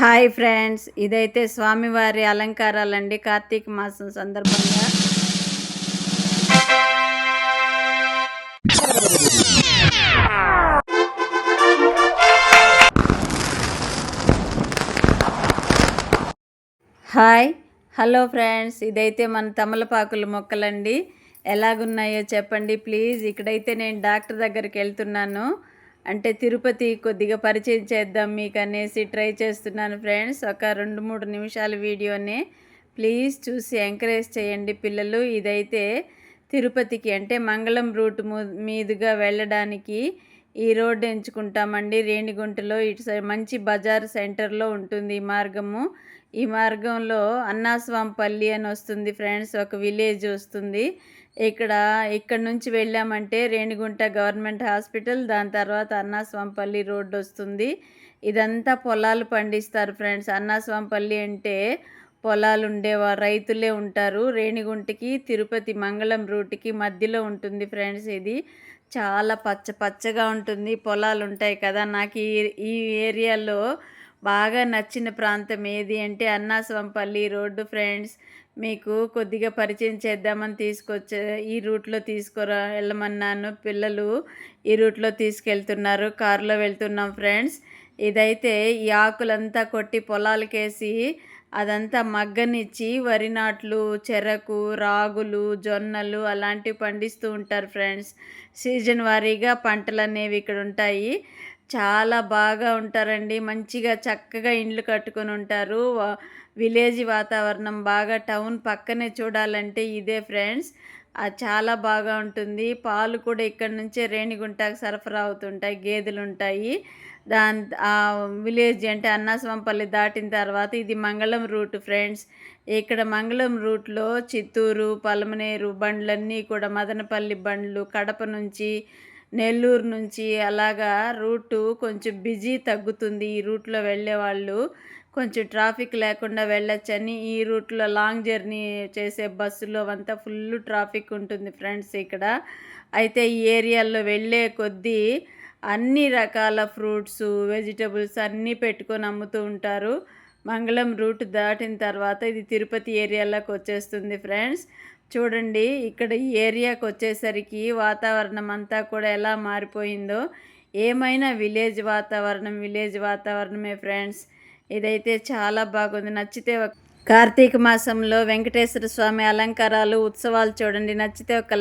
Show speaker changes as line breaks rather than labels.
Hi friends ఇదైతే స్వామివారి అలంకారాలండి కార్తీక మాసం సందర్భంగా. హాయ్ హలో ఫ్రెండ్స్ ఇదైతే మన తమలపాకుల మొక్కలండి. ఎలాగున్నాయో చెప్పండి ప్లీజ్. ఇక్కడైతే నేను డాక్టర్ దగ్గరికి వెళ్తున్నాను. అంటే తిరుపతి కొద్దిగా పరిచయం చేద్దాం మీకు అనేసి ట్రై చేస్తున్నాను ఫ్రెండ్స్. ఒక రెండు మూడు నిమిషాల వీడియోని ప్లీజ్ చూసి ఎంకరేజ్ చేయండి పిల్లలు. ఇదైతే తిరుపతికి అంటే మంగళం రూట్ మీదుగా వెళ్ళడానికి ఈ రోడ్డు ఎంచుకుంటామండి. రేణిగుంటలో ఇటు సైడ్ మంచి బజార్ సెంటర్లో ఉంటుంది ఈ మార్గము. ఈ మార్గంలో అన్నాస్వాంపల్లి అని వస్తుంది ఫ్రెండ్స్. ఒక విలేజ్ వస్తుంది. ఇక్కడ ఇక్కడ నుంచి వెళ్ళామంటే రేణిగుంట గవర్నమెంట్ హాస్పిటల్ దాని తర్వాత అన్నాస్వాంపల్లి రోడ్డు వస్తుంది. ఇదంతా పొలాలు పండిస్తారు ఫ్రెండ్స్. అన్నాస్వాంపల్లి అంటే పొలాలు ఉండేవారు రైతులే ఉంటారు. రేణిగుంటకి తిరుపతి మంగళం రూట్కి మధ్యలో ఉంటుంది ఫ్రెండ్స్ ఇది. చాలా పచ్చ పచ్చగా ఉంటుంది. పొలాలు ఉంటాయి కదా. నాకు ఈ ఈ ఏరియాలో బాగా నచ్చిన ప్రాంతం ఏది అంటే అన్నాస్వంపల్లి రోడ్డు ఫ్రెండ్స్. మీకు కొద్దిగా పరిచయం చేద్దామని తీసుకొచ్చే ఈ రూట్లో తీసుకురా వెళ్ళమన్నాను. పిల్లలు ఈ రూట్లో తీసుకెళ్తున్నారు. కారులో వెళ్తున్నాం ఫ్రెండ్స్. ఇదైతే ఈ ఆకులంతా కొట్టి పొలాలకేసి అదంతా మగ్గనిచ్చి వరి నాట్లు చెరకు రాగులు జొన్నలు అలాంటివి పండిస్తూ ఉంటారు ఫ్రెండ్స్. సీజన్ వారీగా పంటలు అనేవి ఇక్కడ ఉంటాయి. చాలా బాగా ఉంటారండి. మంచిగా చక్కగా ఇండ్లు కట్టుకొని ఉంటారు. విలేజ్ వాతావరణం బాగా టౌన్ పక్కనే చూడాలంటే ఇదే ఫ్రెండ్స్. చాలా బాగా ఉంటుంది. పాలు కూడా ఇక్కడ నుంచే రేణిగుంటకు సరఫరా అవుతుంటాయి గేదెలు ఉంటాయి దాని ఆ విలేజ్ అంటే అన్నాస్వంపల్లి దాటిన తర్వాత ఇది మంగళం రూట్ ఫ్రెండ్స్. ఇక్కడ మంగళం రూట్లో చిత్తూరు పలమనేరు బండ్లన్నీ కూడా మదనపల్లి బండ్లు కడప నుంచి నెల్లూరు నుంచి అలాగా రూటు కొంచెం బిజీ తగ్గుతుంది ఈ రూట్లో వెళ్ళే వాళ్ళు. కొంచెం ట్రాఫిక్ లేకుండా వెళ్ళొచ్చని ఈ రూట్లో లాంగ్ జర్నీ చేసే బస్సులో అంతా ఫుల్ ట్రాఫిక్ ఉంటుంది ఫ్రెండ్స్ ఇక్కడ. అయితే ఈ ఏరియాలో వెళ్ళే కొద్దీ అన్ని రకాల ఫ్రూట్స్ వెజిటబుల్స్ అన్నీ పెట్టుకొని అమ్ముతూ ఉంటారు. మంగళం రూట్ దాటిన తర్వాత ఇది తిరుపతి ఏరియాలోకి వచ్చేస్తుంది ఫ్రెండ్స్. చూడండి ఇక్కడ ఈ ఏరియాకి వచ్చేసరికి వాతావరణం అంతా కూడా ఎలా మారిపోయిందో. ఏమైనా విలేజ్ వాతావరణం విలేజ్ వాతావరణమే ఫ్రెండ్స్. ఇదైతే చాలా బాగుంది. నచ్చితే కార్తీక మాసంలో వెంకటేశ్వర స్వామి అలంకారాలు ఉత్సవాలు చూడండి. నచ్చితే ఒక